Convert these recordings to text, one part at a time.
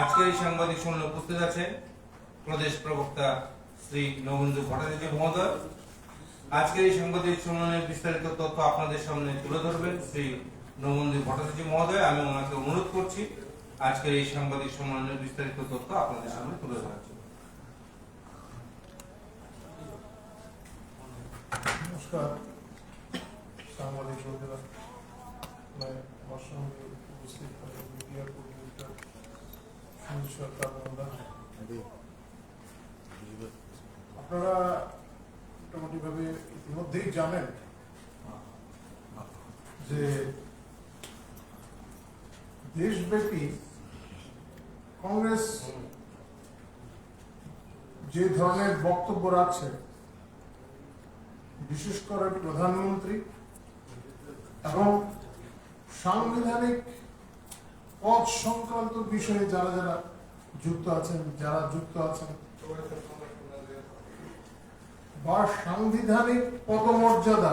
আজকের এই সাংবাদিক সম্মেলনে উপস্থিত আছে প্রদেশ প্রবক্তা শ্রী নবেন্দু ভট্টাচার্য মহোদয়। আজকের এই সাংবাদিক সম্মেলনের বিস্তারিত তথ্য আপনাদের সামনে তুলে ধরবেন শ্রী নবেন্দু ভট্টাচার্য মহোদয়। আমি ওনাকে অনুরোধ করছি আজকের এই সাংবাদিক সম্মেলনের বিস্তারিত তথ্য আপনাদের সামনে তুলে ধরার জন্য। নমস্কার। সাংবাদিক উপস্থিত আপনারা ইতিমধ্যেই জানেন যে দেশব্যাপী কংগ্রেস যে ধরনের বক্তব্য রাখছে, বিশেষ করে প্রধানমন্ত্রী এবং সাংবিধানিক পদ সংক্রান্ত বিষয়ে যারা যারা যুক্ত আছেন, যারা যুক্ত আছেন, বা সাংবিধানিক পদমর্যাদা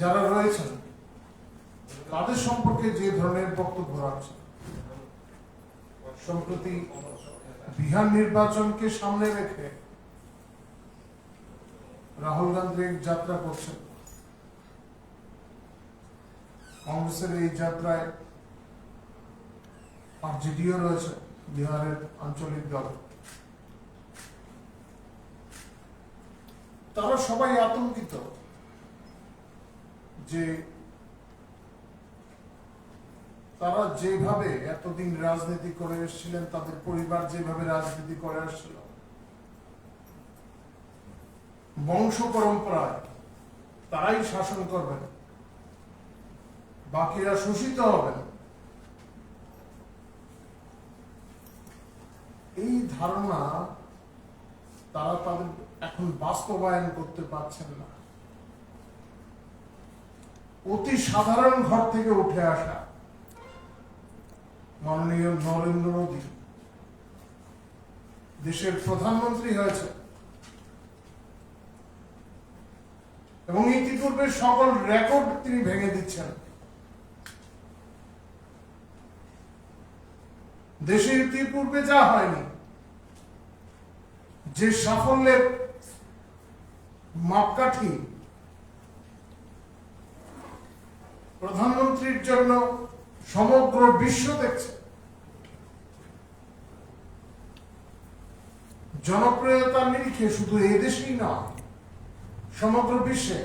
যারা রয়েছেন, তাদের সম্পর্কে যে ধরনের বক্তব্য রাখছে, সম্প্রতি বিহার নির্বাচনকে সামনে রেখে রাহুল গান্ধী যাত্রা করছেন। কংগ্রেসের এই যাত্রায় আরজেডিও রয়েছে বিহারের আঞ্চলিক দল। তারা সবাই আতঙ্কিত যে তারা যেভাবে এতদিন রাজনীতি করে এসেছিলেন, তাদের পরিবার যেভাবে রাজনীতি করে আসছিল, বংশ পরম্পরায় তারাই শাসন করবেন। বাকিরা শোষিত হবে এই ধারণা তারা তাদের এখন বাস্তবায়ন করতে পারছেন না। অতি সাধারণ ঘর থেকে উঠে আসা মাননীয় নরেন্দ্র মোদী। দেশের প্রধানমন্ত্রী হয়েছে এবং ইতিপূর্বে সকল রেকর্ড তিনি ভেঙে দিচ্ছেন। দেশে ইতিপূর্বে যা হয়নি, যে সাফল্যের মাপকাঠি প্রধানমন্ত্রীর জন্য সমগ্র বিশ্ব দেখছে জনপ্রিয়তার নিরিখে শুধু এদেশেই না সমগ্র বিশ্বে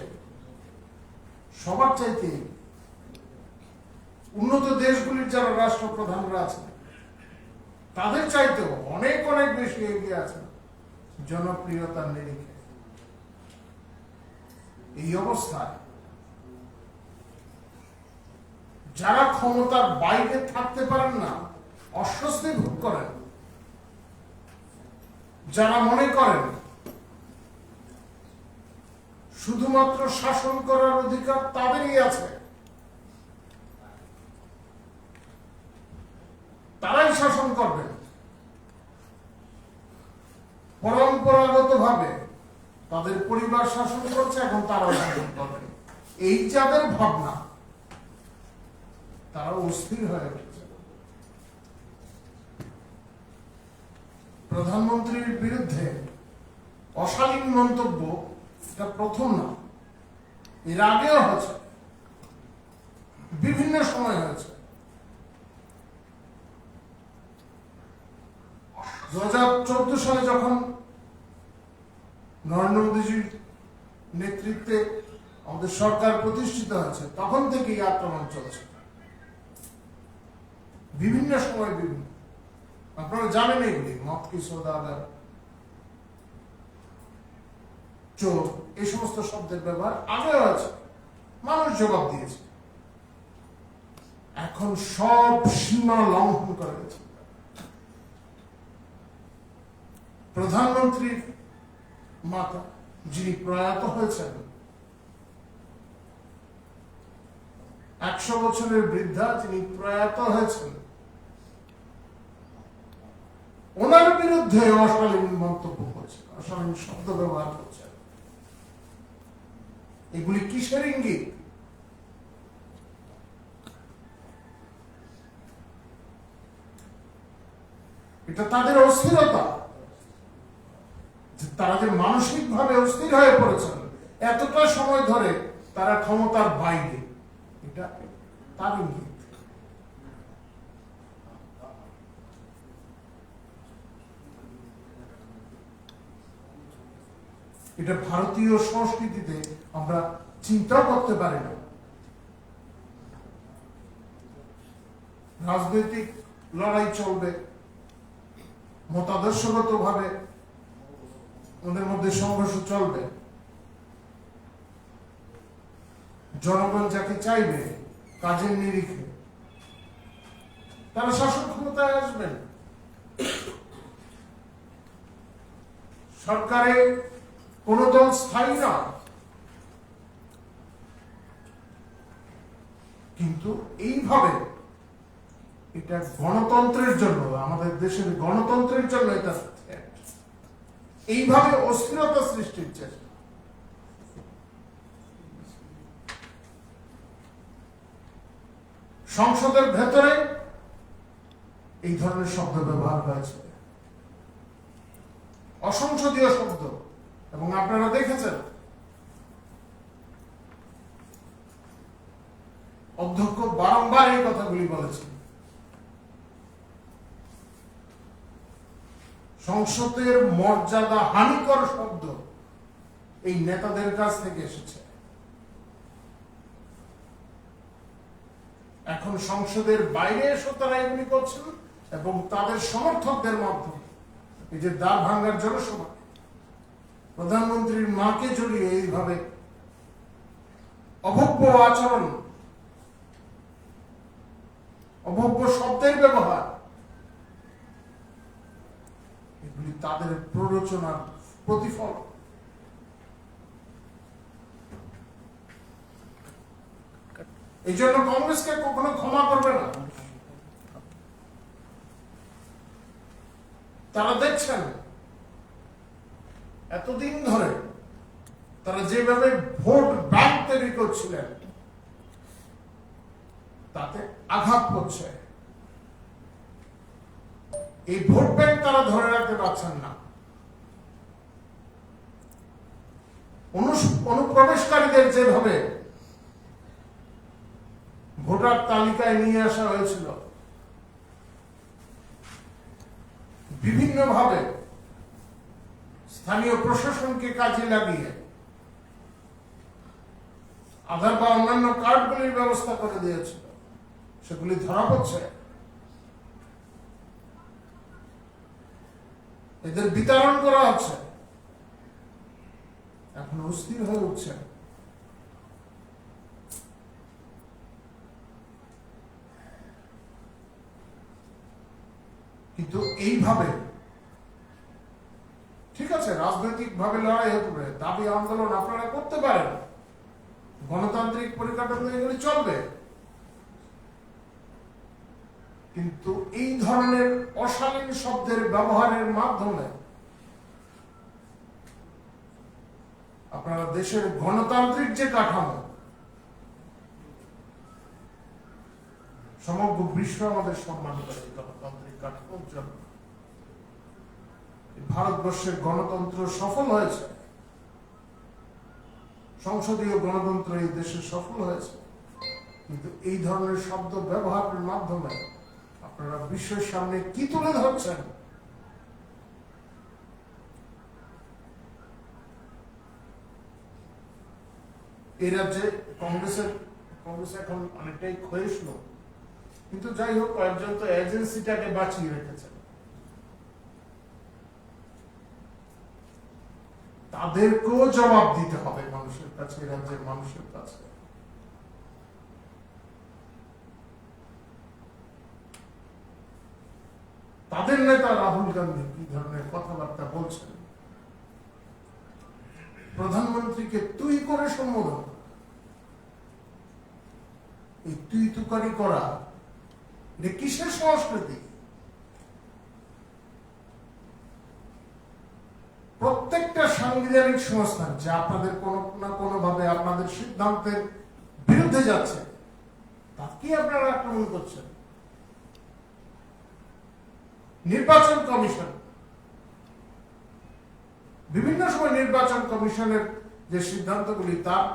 সবার চাইতে উন্নত দেশগুলির যারা রাষ্ট্রপ্রধানরা আছেন তাদের চাইতেও অনেক অনেক বেশি এগিয়ে আছেন জনপ্রিয়তার নিরিখে। এই অবস্থায় যারা ক্ষমতার বাইরে থাকতে পারেন না, অস্বস্তি ভোগ করেন। যারা মনে করেন শুধুমাত্র শাসন করার অধিকার তাদেরই আছে তারাই শাসন করবেন পরম্পরাগত ভাবে পরিবার শাসন করছে, এখন তারা শাসন করবেন এই যাদের ভাবনা তারা অস্থির হয়ে উঠেছে। প্রধানমন্ত্রীর বিরুদ্ধে অশালীন মন্তব্য, এটা প্রথম না। এর আগেও হয়েছে। বিভিন্ন সময় হয়েছে। দু হাজার চোদ্দ সালে যখন নরেন্দ্র মোদীজির নেতৃত্বে আমাদের সরকার প্রতিষ্ঠিত হয়েছে, তখন থেকেই আক্রমণ চলছে। বিভিন্ন সময় বিভিন্ন। আপনারা জানেন এগুলি মত কি সৌদাগর চোর, এই সমস্ত শব্দের ব্যবহার আগেও আছে, মানুষ জবাব দিয়েছে। এখন সব সীমা লঙ্ঘন করে গেছে। প্রধানমন্ত্রীর মাতা যিনি প্রয়াত হয়েছেন। একশো বছরের বৃদ্ধা তিনি প্রয়াত হয়েছেন। ওনার বিরুদ্ধে অশালীন মন্তব্য করছেন, অশালীন শব্দ ব্যবহার করছেন। এগুলি কিসের ইঙ্গিত? এটা তাদের অস্থিরতা। তারা যে মানসিক ভাবে অস্থির হয়ে পড়েছেন এতটা সময় ধরে তারা ক্ষমতার বাইরে। এটা তার ইঙ্গিত। এটা ভারতীয় সংস্কৃতিতে আমরা চিন্তাও করতে পারি না। রাজনৈতিক লড়াই চলবে মতাদর্শগত ভাবে ওদের মধ্যে সংঘর্ষ চলবে। জনগণ যাকে চাইবে কাজের নিরিখে। তারা শাসন ক্ষমতায় আসবেন সরকারে কোন দল স্থায়ী না কিন্তু এইভাবে এটা গণতন্ত্রের জন্য, আমাদের দেশের গণতন্ত্রের জন্য এটা। এইভাবে অস্থিরতা সৃষ্টির চেষ্টা সংসদের ভেতরে এই ধরনের শব্দ ব্যবহার হয়েছে। অসংসদীয় শব্দ, এবং আপনারা দেখেছেন, অধ্যক্ষ বারংবার এই কথাগুলি বলেছেন। সংসদের মর্যাদা হানিকর শব্দ এই নেতাদের কাছ থেকে এসেছে। এখন সংসদের বাইরে এসে তারা এগুলি করছেন এবং তাদের সমর্থকদের মাধ্যমে এই যে দ্বার ভাঙ্গার জনসভা, প্রধানমন্ত্রীর মাকে জড়িয়ে এইভাবে অভব্য আচরণ, অভব্য শব্দের ব্যবহার এগুলি তাদের প্ররোচনার প্রতিফল। এই জন্য কংগ্রেসকে কখনো ক্ষমা করবে না। তারা দেখছেন, এতদিন ধরে তারা যেভাবে ভোট ব্যাংক তৈরি করছিলেন, তাতে আঘাত করছে। এই ভোট ব্যাংক তারা ধরে রাখতে পারছেন না। অনুপ্রবেশকারীদের যেভাবে ভোটার তালিকায় নিয়ে আসা হয়েছিল, বিভিন্নভাবে স্থানীয় প্রশাসনকে কাজে লাগিয়ে আধার বা অন্যান্য কার্ডগুলির ব্যবস্থা করে দিয়েছিল। সেগুলি ধরা পড়ছে। এদের বিতরণ করা হচ্ছে। এখন অস্থির হয়ে উঠছে। কিন্তু এইভাবে, ঠিক আছে রাজনৈতিক ভাবে লড়াই হতে পারে, দাবি আন্দোলন আপনারা করতে পারেন। গণতান্ত্রিক পরিকাঠামো এগুলি চলবে। কিন্তু এই ধরনের অশালীন শব্দের ব্যবহারের মাধ্যমে আপনারা দেশের গণতান্ত্রিক যে কাঠামো, সমগ্র বিশ্ব আমাদের সম্মান করে গণতান্ত্রিক কাঠামোর জন্য ভারতবর্ষের গণতন্ত্র সফল হয়েছে। সংসদীয় গণতন্ত্র এই দেশে সফল হয়েছে। কিন্তু এই ধরনের শব্দ ব্যবহারের মাধ্যমে আপনারা বিশ্বের সামনে কি তুলে ধরছেন? এই রাজ্যে কংগ্রেসের, কংগ্রেস এখন অনেকটাই ক্ষয়িষ্ণু। কিন্তু যাই হোক, কয়েকজন তো এজেন্সিটাকে বাঁচিয়ে রেখেছেন। তাদেরকেও জবাব দিতে হবে মানুষের কাছে রাজ্যের মানুষের কাছে। তাদের নেতা রাহুল গান্ধী কি ধরনের কথাবার্তা বলছেন? প্রধানমন্ত্রীকে তুই করে সম্বোধন। এই তুই তুকারি করা কিসের সংস্কৃতি? প্রত্যেকটা সাংবিধানিক সংস্থান যে আপনাদের কোনো না কোনো ভাবে আপনাদের সিদ্ধান্তের বিরুদ্ধে যাচ্ছে তাকে আপনারা আক্রমণ করছেন? নির্বাচন কমিশন। বিভিন্ন সময় নির্বাচন কমিশনের যে সিদ্ধান্তগুলি, তার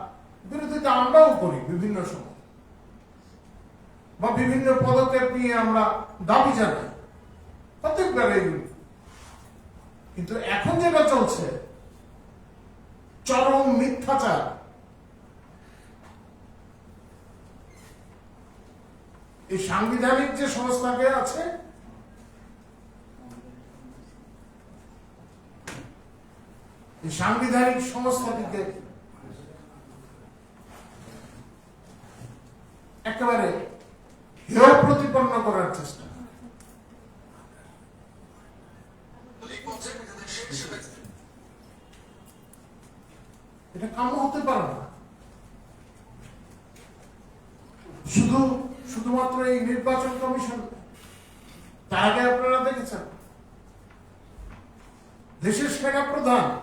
বিরোধিতা আমরাও করি বিভিন্ন সময়। বা বিভিন্ন পদক্ষেপ নিয়ে আমরা দাবি জানাই। প্রত্যেকবার এইগুলি কিন্তু এখন যেটা চলছে, চরম মিথ্যাচার। এই সাংবিধানিক যে সংস্থাকে আছে সাংবিধানিক সংস্থাটিকে একেবারে হেয় প্রতিপন্ন করার চেষ্টা। এটা কাম্য হতে পারে না। শুধু, শুধুমাত্র এই নির্বাচন কমিশন। তার আগে আপনারা দেখেছেন। দেশের সেনা প্রধান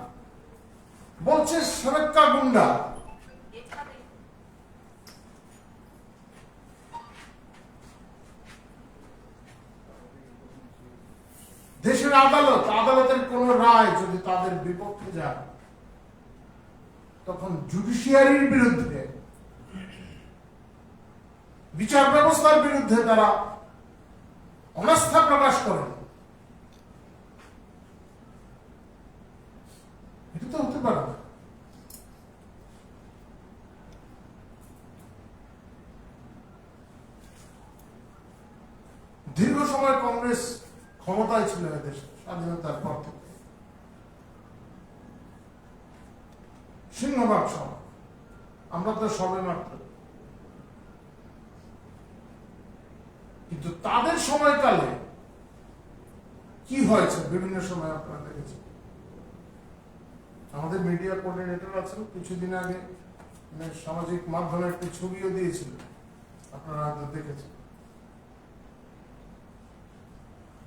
বলছে সুরক্ষা গুন্ডা। দেশের আদালত, আদালতের কোন রায় যদি তাদের বিপক্ষে যায়, তখন জুডিশিয়ারির বিরুদ্ধে, বিচার ব্যবস্থার বিরুদ্ধে তারা অনাস্থা প্রকাশ করেন এটা তো হতে পারে না দীর্ঘ সময় কংগ্রেস ক্ষমতায় ছিল দেশে স্বাধীনতার পর থেকে। সিংহভাগ সময় আমরা তো সবে মাত্র। কিন্তু তাদের সময়কালে কি হয়েছে? বিভিন্ন সময় আপনারা দেখেছেন। আমাদের মিডিয়া কোঅর্ডিনেটর আছেন, কিছুদিন আগে মানে সামাজিক মাধ্যমে একটি ছবিও দিয়েছিল আপনারা দেখেছেন।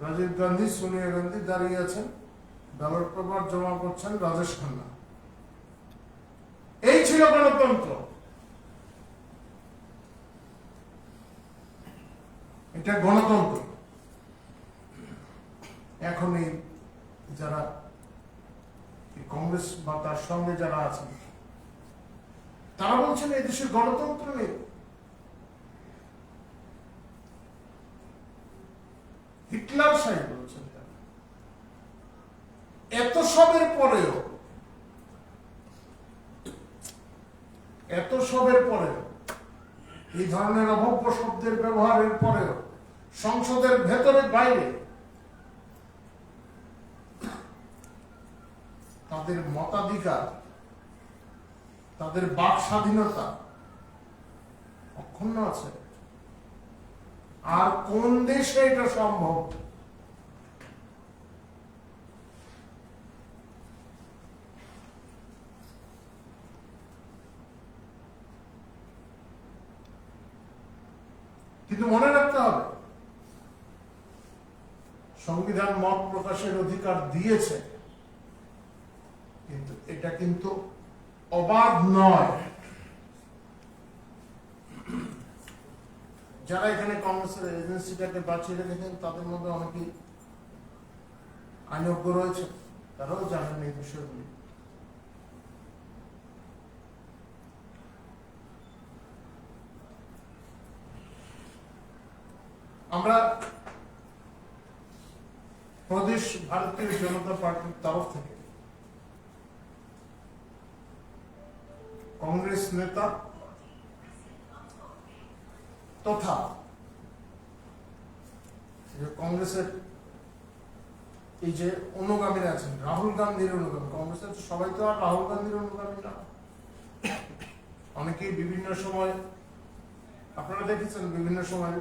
রাজীব গান্ধী, সোনিয়া গান্ধী দাঁড়িয়ে আছেন, ব্যালট পেপার জমা করছেন রাজেশ খান্না। এই ছিল গণতন্ত্র। এটা গণতন্ত্র। এখন এই যারা কংগ্রেস বা তার সঙ্গে যারা আছেন, তারা বলছেন এই দেশের গণতন্ত্র নেই। হিটলার সাহেব বলছেন এত সবের পরেও, এত সবের পরেও, এই ধরনের অভব্য শব্দের ব্যবহারের পরেও, সংসদের ভেতরে বাইরে, তাদের মতাধিকার, তাদের বাক স্বাধীনতা অক্ষুণ্ণ আছে। আর কোন দেশে এটা সম্ভব? কিন্তু মনে রাখতে হবে, সংবিধান মত প্রকাশের অধিকার দিয়েছে, কিন্তু এটা কিন্তু অবাধ নয়। যারা এখানে কংগ্রেসের এজেন্সিটাকে বাঁচিয়ে রেখেছেন তাদের মধ্যে অনেকেই আইনজ্ঞ রয়েছে, তারাও জানেন এই বিষয়গুলি। আমরা প্রদেশ ভারতীয় জনতা পার্টির তরফ থেকে কংগ্রেস নেতা তথা কংগ্রেসের এই যে অনুগামীরা আছেন, রাহুল গান্ধীর অনুগামী, কংগ্রেসের সবাই তো আর রাহুল গান্ধীর অনুগামী না। অনেকেই বিভিন্ন সময়, আপনারা দেখেছেন বিভিন্ন সময়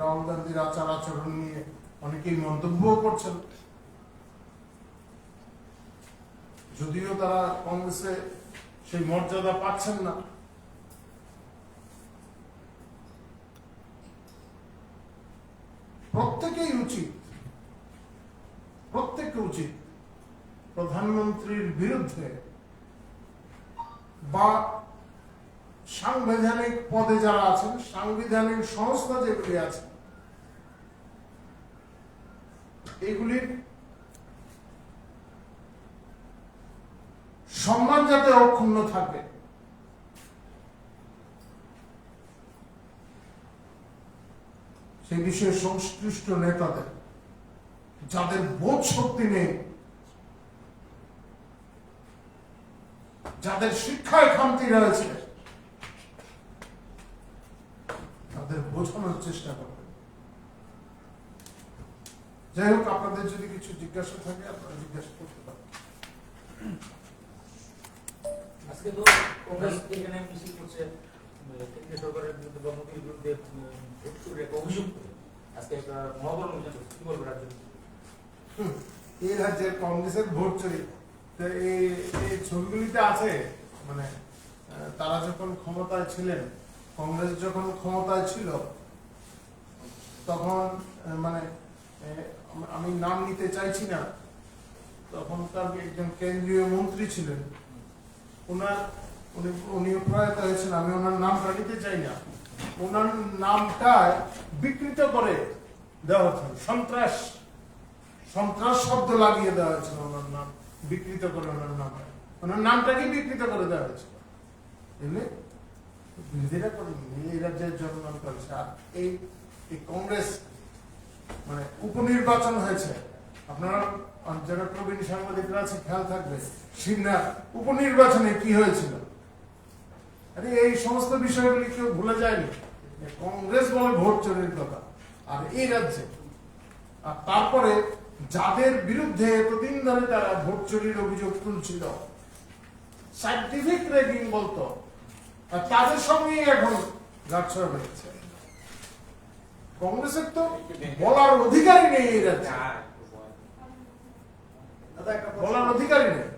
রাহুল গান্ধীর আচার আচরণ নিয়ে অনেকেই মন্তব্যও করছেন। যদিও তারা কংগ্রেসে সেই মর্যাদা পাচ্ছেন না। প্রধানমন্ত্রীর বিরুদ্ধে বা সাংবিধানিক পদে যারা আছেন, সাংবিধানিক সংস্থা যেগুলি আছে এইগুলির সম্মান যাতে অক্ষুণ্ণ থাকে। সেই বিষয়ে সংশ্লিষ্ট নেতাদের, যাদের বোধ শক্তি নেই যাদের শিক্ষায় খামতি রয়েছে তাদের বোঝানোর চেষ্টা করবেন যাই হোক আপনাদের যদি কিছু জিজ্ঞাসা থাকে আপনারা জিজ্ঞাসা করতে পারেন। আজকে তো কংগ্রেস এখানে মিছিল করছে কেন্দ্রীয় সরকারের বিরুদ্ধে বা বিরুদ্ধে উম, ভোট চুরির একটা অভিযোগ আজকে একটা মহাবরণ অভিযান করছে কি বলব রাজ্য? এই রাজ্যের কংগ্রেসের ভোট চুরি ছবিগুলিতে আছে মানে তারা যখন ক্ষমতায় ছিলেন, কংগ্রেস যখন ক্ষমতায় ছিল, তখন মানে আমি নাম নিতে চাইছি না, তখনকার একজন কেন্দ্রীয় মন্ত্রী ছিলেন। ওনার উনি উনি প্রয়াত হয়েছেন, আমি ওনার নামটা নিতে চাই না। ওনার নামটা বিকৃত করে দেওয়া হতো সন্ত্রাস সন্ত্রাস শব্দ লাগিয়ে দেওয়া হয়েছিল ওনার নাম। বিকৃত করে ওনার নাম। ওনার নামটাকে বিকৃত করে দেওয়া হয়েছিল জনগণ করেছে, আর এই কংগ্রেস মানে উপনির্বাচন হয়েছে, আপনারা যারা প্রবীণ সাংবাদিকরা আছে খেয়াল থাকবে সিমনা উপনির্বাচনে কি হয়েছিল? আরে এই সমস্ত বিষয়গুলি কেউ ভুলে যায়নি। কংগ্রেস বলে ভোট চোরের কথা, আর এই রাজ্যে। আর তারপরে যাদের বিরুদ্ধে এতদিন ধরে তারা ভোট চুরির অভিযোগ তুলছিল। সাইন্টিফিক রেগিং বলতো। আর তাদের সঙ্গেই এখন গাছড়া হয়েছে। কংগ্রেসের তো বলার অধিকারই নেই এই রাজ্যে। বলার অধিকারই নেই।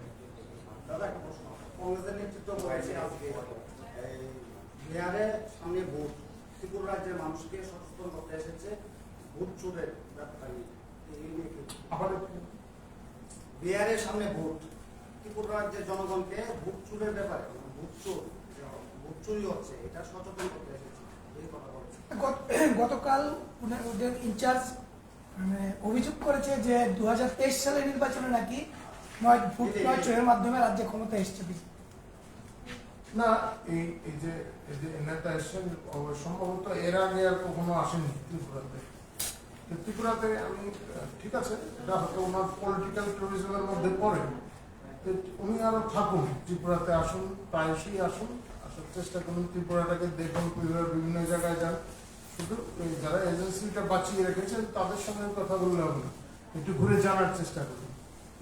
দাদা একটা প্রশ্ন। কংগ্রেসের নেতৃত্ব বলেছে আজকে এই বিহারে সামনে ভোট। ত্রিপুরা রাজ্যের মানুষকে সচেতন করতে এসেছে ভোট চোরের ব্যাপারটা নিয়ে বিহারের সামনে ভোট। ত্রিপুরা রাজ্যের জনগণকে ভোট চুরের ব্যাপারে মানে ভোট চোর ভোট চুরি হচ্ছে এটা সচেতন করতে এসেছে। এই কথা বলেছে। গত- গতকাল ওদের ইনচার্জ মানে অভিযোগ করেছে যে দু সালের নির্বাচনে নাকি নয় ভোট নয় চয়ের মাধ্যমে রাজ্যে ক্ষমতা এসছে না এই এই যে এই যে নেতা এসছেন সম্ভবত এর আগে আর কখনো আসেনি ত্রিপুরাতে। ত্রিপুরাতে আমি ঠিক আছে, এটা হয়তো ওনার পলিটিক্যাল ট্যুরিজমের মধ্যে পড়ে। উনি আরও থাকুন, ত্রিপুরাতে আসুন, প্রায়শই আসুন, আসার চেষ্টা করুন, ত্রিপুরাটাকে দেখুন, ত্রিপুরার বিভিন্ন জায়গায় যান। কিন্তু যারা এজেন্সিটা বাঁচিয়ে রেখেছেন, তাদের সঙ্গে কথা বললে হবে না। একটু ঘুরে জানার চেষ্টা করুন।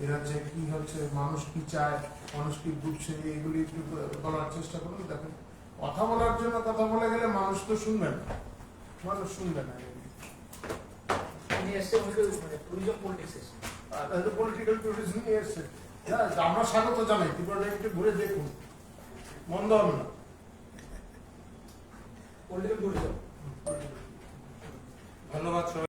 এ রাজ্যে কি হচ্ছে, মানুষ কি চায়, মানুষ কি বুঝছে, এগুলি একটু বলার চেষ্টা করুন। দেখেন, কথা বলার জন্য কথা বলে গেলে মানুষ তো শুনবে না। মানুষ শুনবে না। এসছে মানে ট্যুরিজম পলিটিক্স এসছে। পলিটিক্যাল ট্যুরিজম নিয়ে এসছে। হ্যাঁ আমরা স্বাগত জানাই ত্রিপুরাটা একটু ঘুরে দেখুন। মন্দ হবে না। পলিটিক্যাল ট্যুরিজম ধন্যবাদ